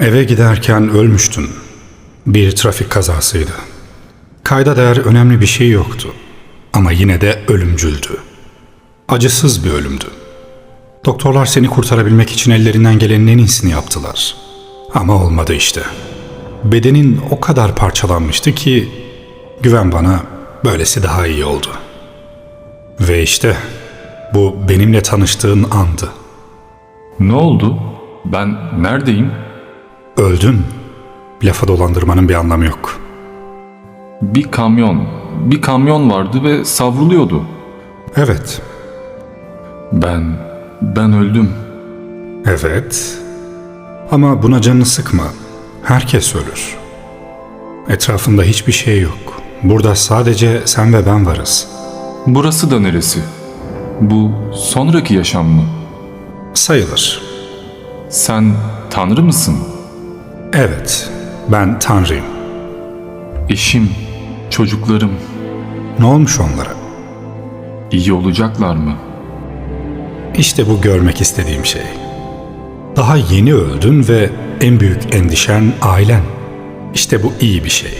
Eve giderken ölmüştün. Bir trafik kazasıydı. Kayda değer önemli bir şey yoktu. Ama yine de ölümcüldü. Acısız bir ölümdü. Doktorlar seni kurtarabilmek için ellerinden gelenin en iyisini yaptılar. Ama olmadı işte. Bedenin o kadar parçalanmıştı ki güven bana böylesi daha iyi oldu. Ve işte bu benimle tanıştığın andı. Ne oldu? Ben neredeyim? Öldün. Lafa dolandırmanın bir anlamı yok. Bir kamyon. Bir kamyon vardı ve savruluyordu. Evet, Ben ben öldüm. evet. Ama buna canını sıkma. Herkes ölür. Etrafında hiçbir şey yok. Burada sadece sen ve ben varız. Burası da neresi? Bu sonraki yaşam mı? Sayılır. Sen Tanrı mısın? Evet, ben Tanrıyım. Eşim, çocuklarım Ne olmuş onlara? iyi olacaklar mı? İşte bu görmek istediğim şey. Daha yeni öldün ve en büyük endişen ailen. İşte bu iyi bir şey.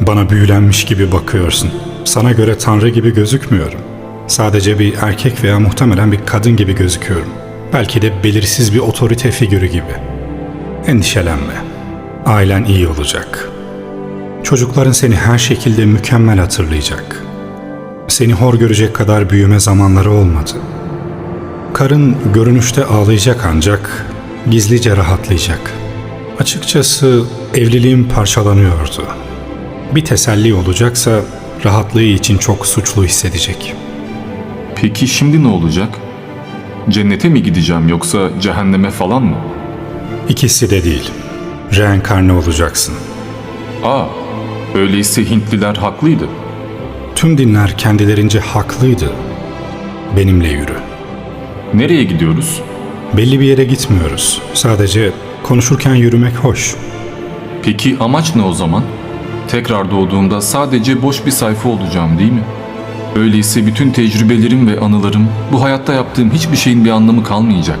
Bana büyülenmiş gibi bakıyorsun. Sana göre tanrı gibi gözükmüyorum. Sadece bir erkek veya muhtemelen bir kadın gibi gözüküyorum. Belki de belirsiz bir otorite figürü gibi. Endişelenme. Ailen iyi olacak. Çocukların seni her şekilde mükemmel hatırlayacak. Seni hor görecek kadar büyüme zamanları olmadı. Karın görünüşte ağlayacak ancak gizlice rahatlayacak. Açıkçası evliliğim parçalanıyordu. Bir teselli olacaksa rahatlığı için çok suçlu hissedecek. Peki şimdi ne olacak? Cennete mi gideceğim yoksa cehenneme falan mı? İkisi de değil. Reenkarne olacaksın. Aa, öyleyse Hintliler haklıydı. Tüm dinler kendilerince haklıydı. Benimle yürü. Nereye gidiyoruz? Belli bir yere gitmiyoruz. Sadece konuşurken yürümek hoş. Peki amaç ne o zaman? Tekrar doğduğumda sadece boş bir sayfa olacağım değil mi? Öyleyse bütün tecrübelerim ve anılarım, bu hayatta yaptığım hiçbir şeyin bir anlamı kalmayacak.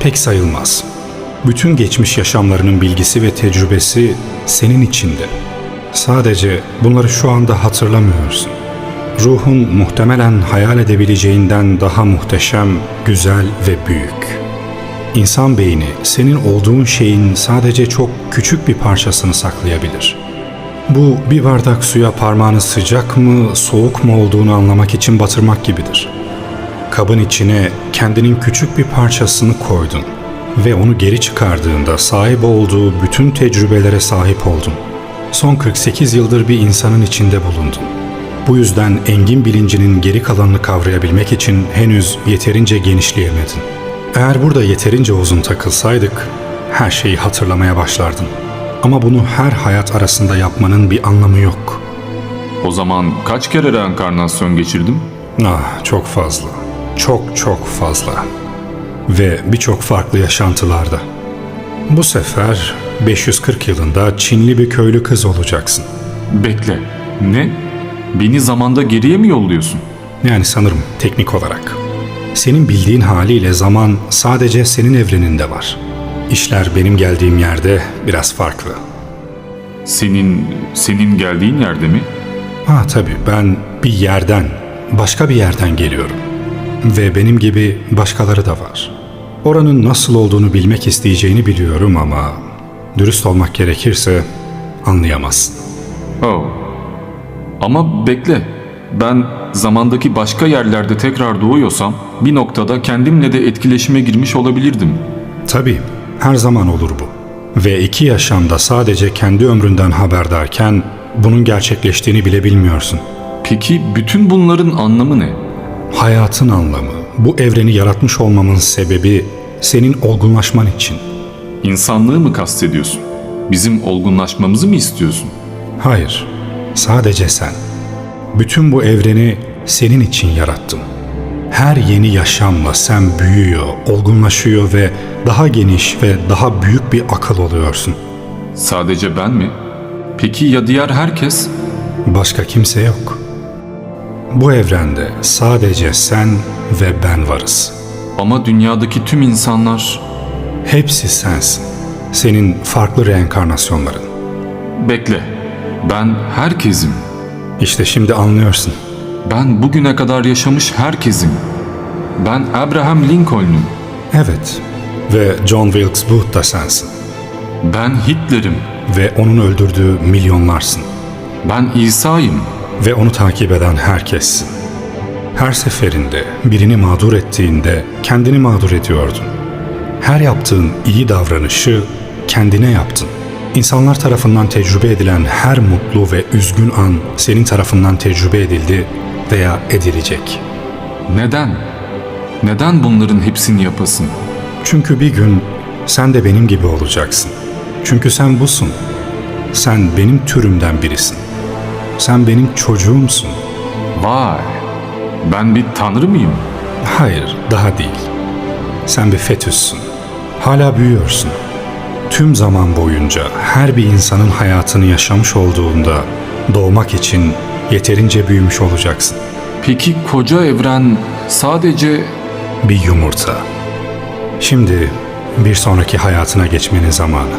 Pek sayılmaz. Bütün geçmiş yaşamlarının bilgisi ve tecrübesi senin içinde. Sadece bunları şu anda hatırlamıyorsun. Ruhun muhtemelen hayal edebileceğinden daha muhteşem, güzel ve büyük. İnsan beyni senin olduğun şeyin sadece çok küçük bir parçasını saklayabilir. Bu bir bardak suya parmağını sıcak mı, soğuk mu olduğunu anlamak için batırmak gibidir. Kabın içine kendinin küçük bir parçasını koydun ve onu geri çıkardığında sahip olduğu bütün tecrübelere sahip oldun. Son 48 yıldır bir insanın içinde bulundun. Bu yüzden engin bilincinin geri kalanını kavrayabilmek için henüz yeterince genişleyemedin. Eğer burada yeterince uzun takılsaydık, her şeyi hatırlamaya başlardın. Ama bunu her hayat arasında yapmanın bir anlamı yok. O zaman kaç kere reenkarnasyon geçirdim? Ah, çok fazla. Çok çok fazla. Ve birçok farklı yaşantılarda. Bu sefer 540 yılında Çinli bir köylü kız olacaksın. Bekle. Ne? Beni zamanda geriye mi yolluyorsun? Yani sanırım teknik olarak. Senin bildiğin haliyle zaman sadece senin evreninde var. İşler benim geldiğim yerde biraz farklı. Senin, senin geldiğin yerde mi? Ha tabii ben bir yerden, başka bir yerden geliyorum. Ve benim gibi başkaları da var. Oranın nasıl olduğunu bilmek isteyeceğini biliyorum ama dürüst olmak gerekirse anlayamazsın. Oh. Ama bekle. Ben zamandaki başka yerlerde tekrar doğuyorsam bir noktada kendimle de etkileşime girmiş olabilirdim. Tabii her zaman olur bu. Ve iki yaşamda sadece kendi ömründen haberdarken bunun gerçekleştiğini bile bilmiyorsun. Peki bütün bunların anlamı ne? Hayatın anlamı, bu evreni yaratmış olmamın sebebi senin olgunlaşman için. İnsanlığı mı kastediyorsun? Bizim olgunlaşmamızı mı istiyorsun? Hayır, sadece sen. Bütün bu evreni senin için yarattım. Her yeni yaşamla sen büyüyor, olgunlaşıyor ve daha geniş ve daha büyük bir akıl oluyorsun. Sadece ben mi? Peki ya diğer herkes? Başka kimse yok. Bu evrende sadece sen ve ben varız. Ama dünyadaki tüm insanlar Hepsi sensin. Senin farklı reenkarnasyonların. Bekle. Ben herkesim. İşte şimdi anlıyorsun. Ben bugüne kadar yaşamış herkesim. Ben Abraham Lincoln'um. Evet. Ve John Wilkes Booth da sensin. Ben Hitler'im. Ve onun öldürdüğü milyonlarsın. Ben İsa'yım. Ve onu takip eden herkessin. Her seferinde birini mağdur ettiğinde kendini mağdur ediyordun. Her yaptığın iyi davranışı kendine yaptın. İnsanlar tarafından tecrübe edilen her mutlu ve üzgün an senin tarafından tecrübe edildi veya edilecek. Neden? Neden bunların hepsini yapasın? Çünkü bir gün sen de benim gibi olacaksın. Çünkü sen busun. Sen benim türümden birisin. Sen benim çocuğumsun. Vay! Ben bir tanrı mıyım? Hayır, daha değil. Sen bir fetüssün. Hala büyüyorsun. Tüm zaman boyunca her bir insanın hayatını yaşamış olduğunda doğmak için yeterince büyümüş olacaksın. Peki koca evren sadece Bir yumurta. Şimdi bir sonraki hayatına geçmenin zamanı.